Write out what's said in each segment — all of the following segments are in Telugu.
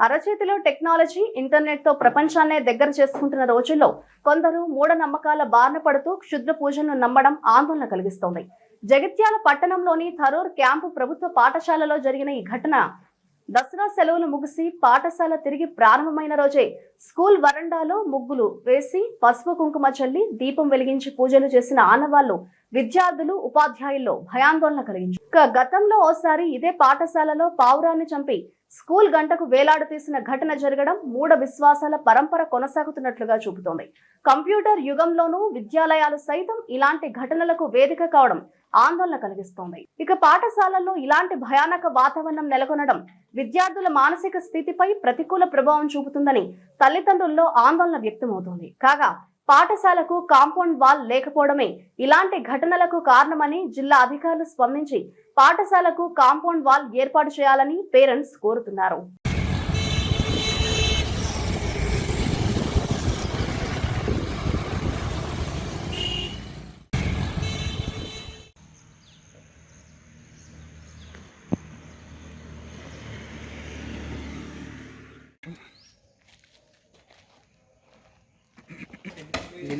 అరచేతిలో టెక్నాలజీ ఇంటర్నెట్తో ప్రపంచాన్నే దగ్గర చేసుకుంటున్న రోజుల్లో కొందరు మూఢనమ్మకాల బారిన పడుతూ క్షుద్ర పూజలను నమ్మడం ఆందోళన కలిగిస్తోంది. జగిత్యాల పట్టణంలోని థరూర్ క్యాంపు ప్రభుత్వ పాఠశాలలో జరిగిన ఈ ఘటన దసరా సెలవులు ముగిసి పాఠశాల తిరిగి ప్రారంభమైన రోజే స్కూల్ వరండాలో ముగ్గులు వేసి పసుపు కుంకుమ చల్లి దీపం వెలిగించి పూజలు చేసిన ఆనవాళ్ళు విద్యార్థులు ఉపాధ్యాయుల్లో భయాందోళన కలిగించారు. గతంలో ఓసారి ఇదే పాఠశాలలో పావురాన్ని చంపి స్కూల్ గంటకు వేలాడతీసిన ఘటన జరగడం మూఢ విశ్వాసాల పరంపర కొనసాగుతున్నట్లుగా చూపుతోంది. కంప్యూటర్ యుగంలోనూ విద్యాలయాలు సైతం ఇలాంటి ఘటనలకు వేదిక కావడం ఆందోళన కలిగిస్తోంది. ఇక పాఠశాలల్లో ఇలాంటి భయానక వాతావరణం నెలకొనడం విద్యార్థుల మానసిక స్థితిపై ప్రతికూల ప్రభావం చూపుతుందని తల్లిదండ్రుల్లో ఆందోళన వ్యక్తమవుతోంది. కాగా పాఠశాలకు కాంపౌండ్ వాల్ లేకపోవడమే ఇలాంటి ఘటనలకు కారణమని జిల్లా అధికారులు స్పందించి పాఠశాలకు కాంపౌండ్ వాల్ ఏర్పాటు చేయాలని పేరెంట్స్ కోరుతున్నారు.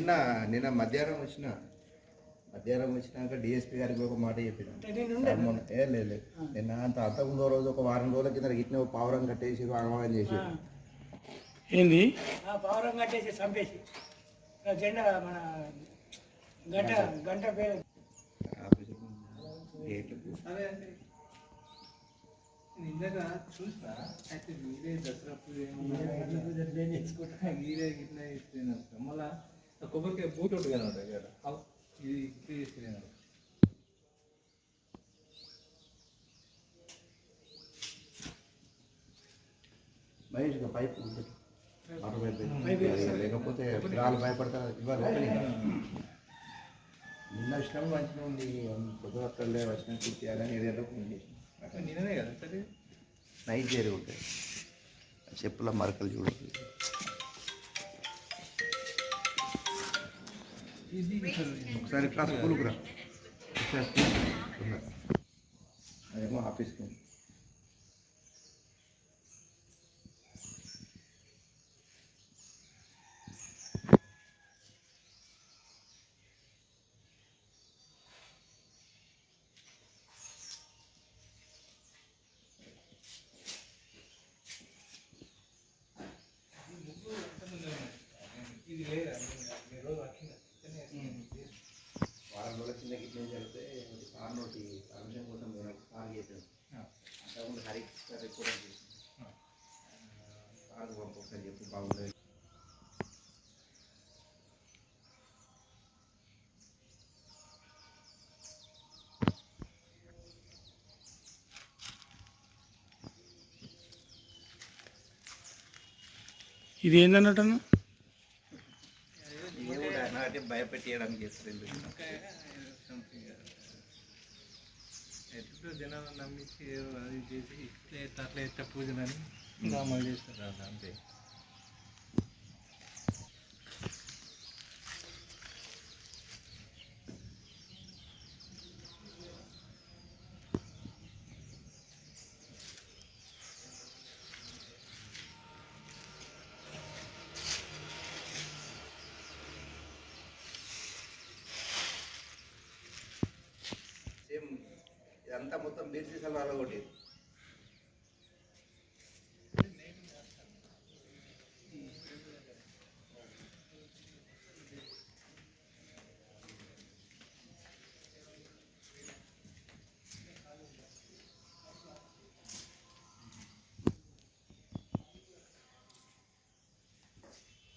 నిన్న నిన్న మధ్యాహ్నం వచ్చిన మధ్యాహ్నం వచ్చినాక డిఎస్పీ గారికి ఒక మాట చెప్పిన. ఏ లేదు. నిన్న అంత అంతకుముందో రోజు ఒక వారం రోజుల కింద ఇట్నే పావురం కట్టేసి ఆగమనం చేసి ఏంది? ఆ పౌరం కట్టేసి చంపేసి. జెండా మన గంట గంట. పేరు. ఇందాక చూసిన అయితే మీరే దసరా పూజ మీరే ఇట్లా. ఇస్తున్నారు మళ్ళా కొబ్బరికాయ బూట్ ఇక్కడ అవ్ ఇది ఇట్లా చేస్తున్నాను మహేష్ ఇక పైప్. లేకపోతే పిల్లలు భయపడతారు. ఇవ్వాలి. నిన్న వచ్చినాము మంచిగా ఉంది వస్తలే వచ్చిన తీయాలని ఏదో ఫోన్ చేసి నిన్ననే కదా సరే నైట్ చేరి ఉంటాయి చెప్పుల మరకలు చూడు. ఒకసారి క్లాస్ స్కూల్కి రా ఒకసారి స్కూల్కి రా. అదేమో ఆఫీస్కి గారి కూడా కారు పంపొకసారి చెప్పు బాగుంటుంది ఇది నాకంటే భయపెట్టేయడానికి చేస్తారు ఎట్లా జనాలను నమ్మించి అది చేసి ఇట్లా అట్లా ఎట్లా పూజలని నామాలు చేస్తారు. అంతే. అంతే మొత్తం బీసీ సలాలో కొట్టేది